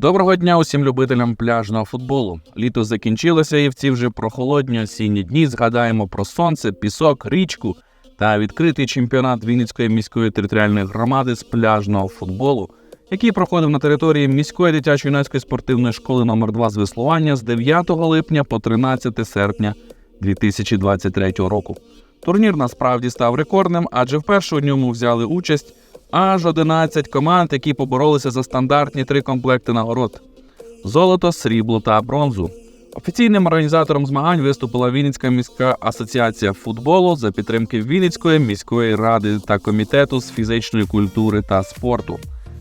Доброго дня усім любителям пляжного футболу. Літо закінчилося, і в ці вже прохолодні осінні дні згадаємо про сонце, пісок, річку та відкритий чемпіонат Вінницької міської територіальної громади з пляжного футболу, який проходив на території міської дитячо-юнацької спортивної школи номер 2 з веслування з 9 липня по 13 серпня 2023 року. Турнір насправді став рекордним, адже вперше у ньому взяли участь аж 11 команд, які поборолися за стандартні три комплекти нагород: золото, срібло та бронзу. Офіційним організатором змагань виступила Вінницька міська асоціація футболу за підтримки Вінницької міської ради та комітету з фізичної культури та спорту.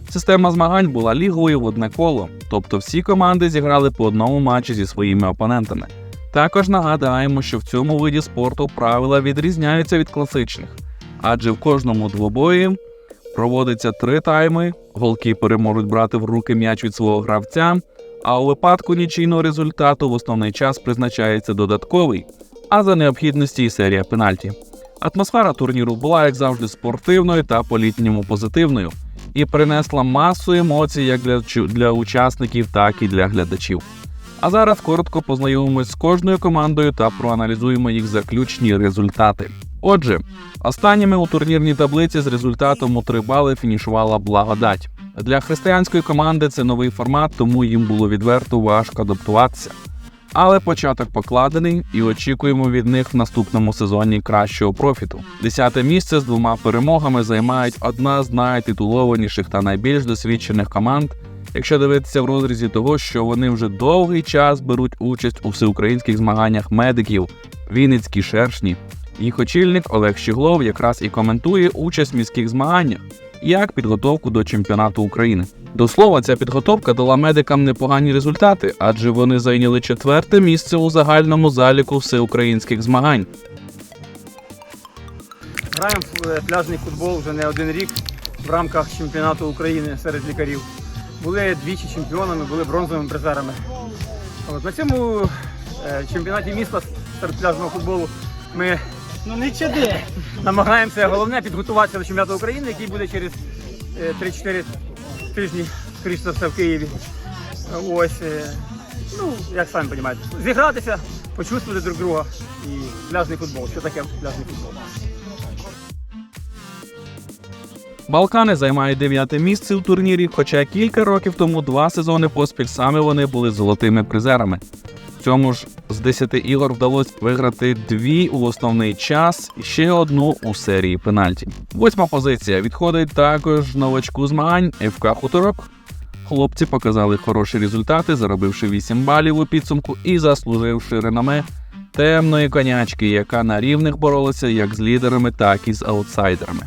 Система змагань була ліговою в одне коло, тобто всі команди зіграли по одному матчі зі своїми опонентами. Також нагадаємо, що в цьому виді спорту правила відрізняються від класичних, адже в кожному двобої проводиться три тайми, голкіпери можуть брати в руки м'яч від свого гравця, а у випадку нічийного результату в основний час призначається додатковий, а за необхідності і серія пенальті. Атмосфера турніру була, як завжди, спортивною та по-літньому позитивною і принесла масу емоцій як для, для учасників, так і для глядачів. А зараз коротко познайомимось з кожною командою та проаналізуємо їх заключні результати. Отже, останніми у турнірній таблиці з результатом у 3 бали фінішувала благодать. Для християнської команди це новий формат, тому їм було відверто важко адаптуватися. Але початок покладений і очікуємо від них в наступному сезоні кращого профіту. Десяте місце з двома перемогами займають одна з найтитулованіших та найбільш досвідчених команд, якщо дивитися в розрізі того, що вони вже довгий час беруть участь у всеукраїнських змаганнях медиків, Вінницькі шершні. Їх очільник Олег Щіглов якраз і коментує участь в міських змаганнях як підготовку до чемпіонату України. До слова, ця підготовка дала медикам непогані результати, адже вони зайняли четверте місце у загальному заліку всеукраїнських змагань. Граємо е, пляжний футбол вже не один рік в рамках чемпіонату України серед лікарів. Були двічі чемпіонами, були бронзовими призерами. От, на цьому е, чемпіонаті міста серед пляжного футболу ми Ну не чади. намагаємося головне підготуватися до чемпіонату України, який буде через е, 3-4 тижні, скоріше за все, в Києві. Ось, е, ну, як самі розумієте, зігратися, почувствувати друг друга і пляжний футбол. Що таке пляжний футбол? Балкани займають дев'яте місце у турнірі, хоча кілька років тому два сезони поспіль саме вони були золотими призерами. Цьому ж з 10 ігор вдалося виграти дві у основний час і ще одну у серії пенальті. Восьма позиція відходить також новачку змагань ФК Хуторок. Хлопці показали хороші результати, заробивши 8 балів у підсумку і заслуживши реноме темної конячки, яка на рівних боролася як з лідерами, так і з аутсайдерами.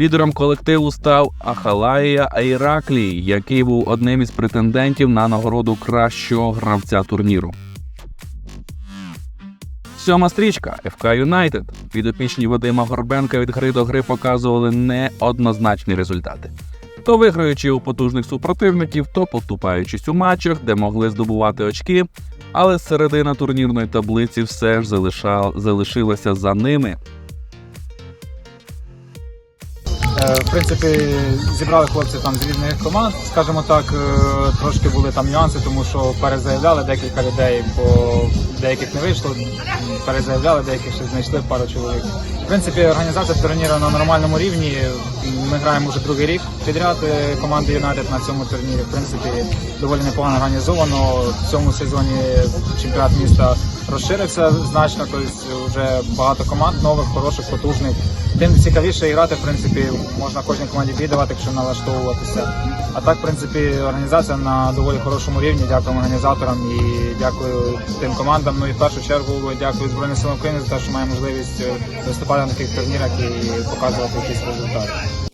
Лідером колективу став Ахалаїя Айраклій, який був одним із претендентів на нагороду кращого гравця турніру. Сьома стрічка ФК Юнайтед. Підопічні Вадима Горбенка від гри до гри показували неоднозначні результати. То виграючи у потужних супротивників, то поступаючись у матчах, де могли здобувати очки, але середина турнірної таблиці все ж залиша... залишилася за ними. В принципі, зібрали хлопці там з різних команд, скажімо так, е, трошки були там нюанси, тому що перезаявляли декілька людей, бо деяких не вийшло, перезаявляли, деяких ще знайшли пару чоловік. В принципі, організація турніру на нормальному рівні. Ми граємо вже другий рік підряд е, команди Юнайтед на цьому турнірі. В принципі, доволі непогано організовано. В цьому сезоні чемпіонат міста розширився значно, тобто вже багато команд нових, хороших, потужних. Тим цікавіше грати, в принципі, можна кожній команді віддавати, якщо налаштовуватися. А так, в принципі, організація на доволі хорошому рівні. Дякуємо організаторам і дякую тим командам. Ну і в першу чергу дякую Збройним силам України за те, що має можливість е, виступати на таких турнірах і показувати якісь результати.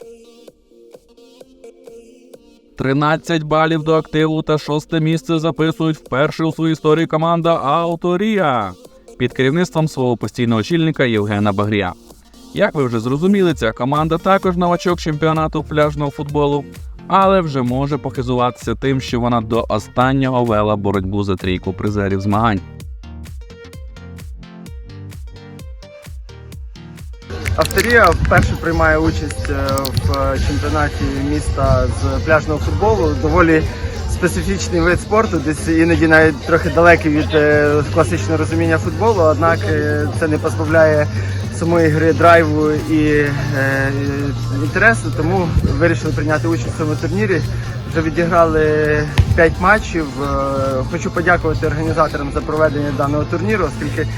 13 балів до активу та шосте місце записують вперше у своїй історії команда Авторія під керівництвом свого постійного очільника Євгена Багрія. Як ви вже зрозуміли, ця команда також новачок чемпіонату пляжного футболу, але вже може похизуватися тим, що вона до останнього вела боротьбу за трійку призерів змагань. Авторія вперше приймає участь е, в чемпіонаті міста з пляжного футболу. Доволі специфічний вид спорту, десь іноді навіть трохи далекий від е, класичного розуміння футболу, однак е, це не позбавляє самої гри драйву і е, інтересу, тому вирішили прийняти участь в цьому турнірі. Вже відіграли 5 матчів. Е, Хочу подякувати організаторам за проведення даного турніру, оскільки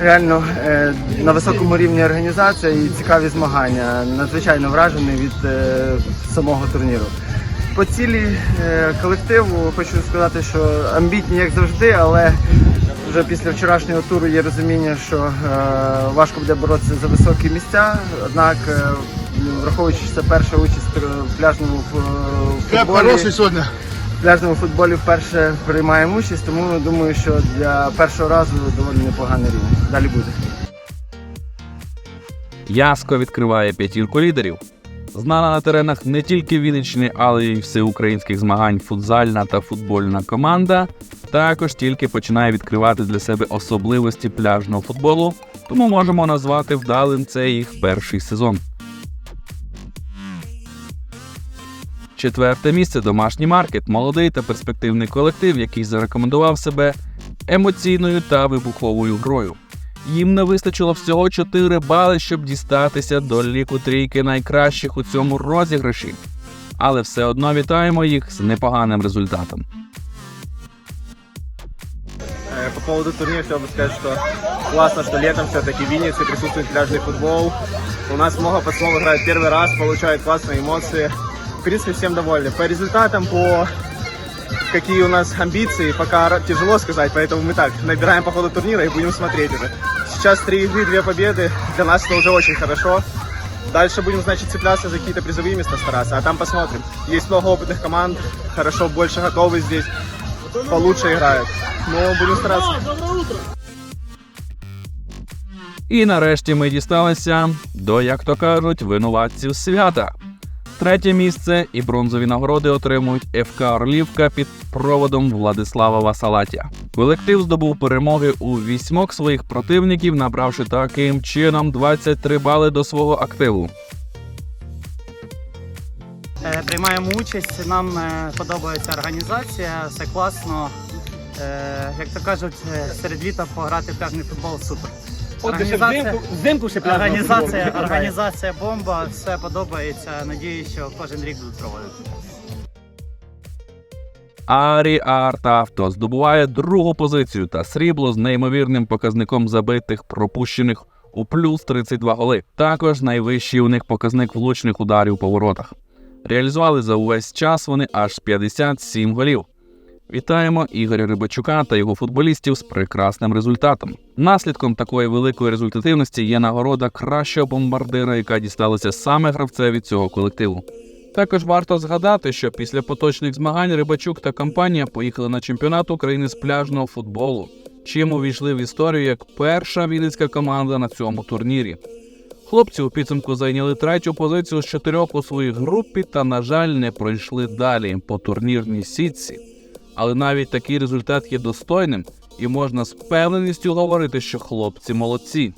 реально е, на високому рівні організація і цікаві змагання. Надзвичайно вражений від е, самого турніру. По цілі е, колективу хочу сказати, що амбітні як завжди, але вже після вчорашнього туру є розуміння, що е, важко буде боротися за високі місця. Однак, е, враховуючи, що це перша участь в пляжному футболі, хороший сегодня. Пляжному футболі вперше приймаємо участь, тому думаю, що для першого разу доволі непоганий рівень. Далі буде. Яско відкриває п'ятірку лідерів. Знана на теренах не тільки Вінниччини, але й всеукраїнських змагань футзальна та футбольна команда також тільки починає відкривати для себе особливості пляжного футболу, тому можемо назвати вдалим це їх перший сезон. Четверте місце домашній маркет, молодий та перспективний колектив, який зарекомендував себе емоційною та вибуховою грою. Їм не вистачило всього 4 бали, щоб дістатися до ліку трійки найкращих у цьому розіграші. Але все одно вітаємо їх з непоганим результатом. Э, По поводу турнира хотел бы сказать, что классно, что летом все-таки в Виннице присутствует пляжный футбол. У нас много пацанов играет первый раз, получают классные эмоции. В принципе, всем довольны. По результатам, по какие у нас амбиции, пока ра- тяжело сказать, поэтому мы так набираем по ходу турнира и будем смотреть уже. Сейчас три игры, две победы. Для нас это уже очень хорошо. Дальше будем, значит, цепляться за какие-то призовые места стараться, а там посмотрим. Есть много опытных команд, хорошо, больше готовы здесь, получше играют. Но будем стараться. І нарешті ми дісталися до, як то кажуть, винуватців свята. Третє місце і бронзові нагороди отримують ФК Орлівка під проводом Владислава Васалатія. Колектив здобув перемоги у вісьмох своїх противників, набравши таким чином 23 бали до свого активу. Е, Приймаємо участь, нам е, подобається організація, все класно. Е, Як то кажуть, серед літа пограти в пляжний футбол супер. Організація, взимку ще організація, організація бомба, все подобається. Надіюсь, що кожен рік будуть проводити. Арі Арт Авто здобуває другу позицію та срібло з неймовірним показником забитих пропущених у плюс 32 голи. Також найвищий у них показник влучних ударів по воротах. Реалізували за увесь час вони аж 57 голів. Вітаємо Ігоря Рибачука та його футболістів з прекрасним результатом. Наслідком такої великої результативності є нагорода кращого бомбардира, яка дісталася саме гравцеві цього колективу. Також варто згадати, що після поточних змагань Рибачук та компанія поїхали на чемпіонат України з пляжного футболу, чим увійшли в історію як перша вінницька команда на цьому турнірі. Хлопці у підсумку зайняли третю позицію з чотирьох у своїй групі та, на жаль, не пройшли далі по турнірній сітці. Але навіть такий результат є достойним, і можна з впевненістю говорити, що хлопці молодці.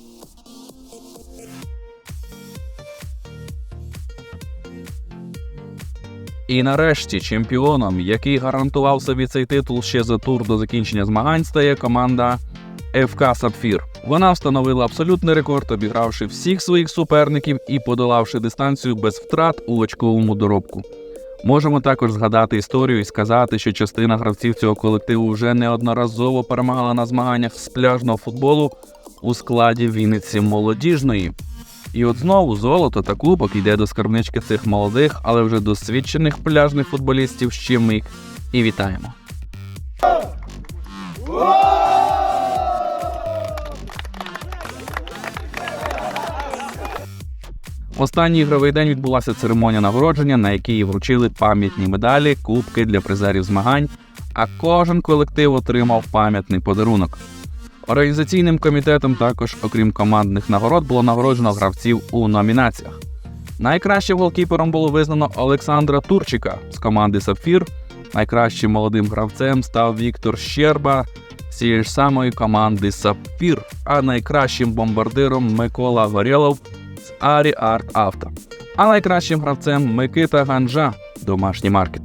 І нарешті чемпіоном, який гарантував собі цей титул ще за тур до закінчення змагань, стає команда ФК Сапфір. Вона встановила абсолютний рекорд, обігравши всіх своїх суперників і подолавши дистанцію без втрат у очковому доробку. Можемо також згадати історію і сказати, що частина гравців цього колективу вже неодноразово перемагала на змаганнях з пляжного футболу у складі Вінниці молодіжної. І от знову золото та кубок йде до скарбнички цих молодих, але вже досвідчених пляжних футболістів, з чим ми їх і вітаємо. Останній ігровий день відбулася церемонія нагородження, на якій вручили пам'ятні медалі, кубки для призерів змагань, а кожен колектив отримав пам'ятний подарунок. Організаційним комітетом також, окрім командних нагород, було нагороджено гравців у номінаціях. Найкращим голкіпером було визнано Олександра Турчика з команди Сапфір. Найкращим молодим гравцем став Віктор Щерба з цієї ж самої команди Сапфір, а найкращим бомбардиром Микола Горєлов з Арі Арт Авто. А найкращим гравцем Микита Ганжа домашній маркет.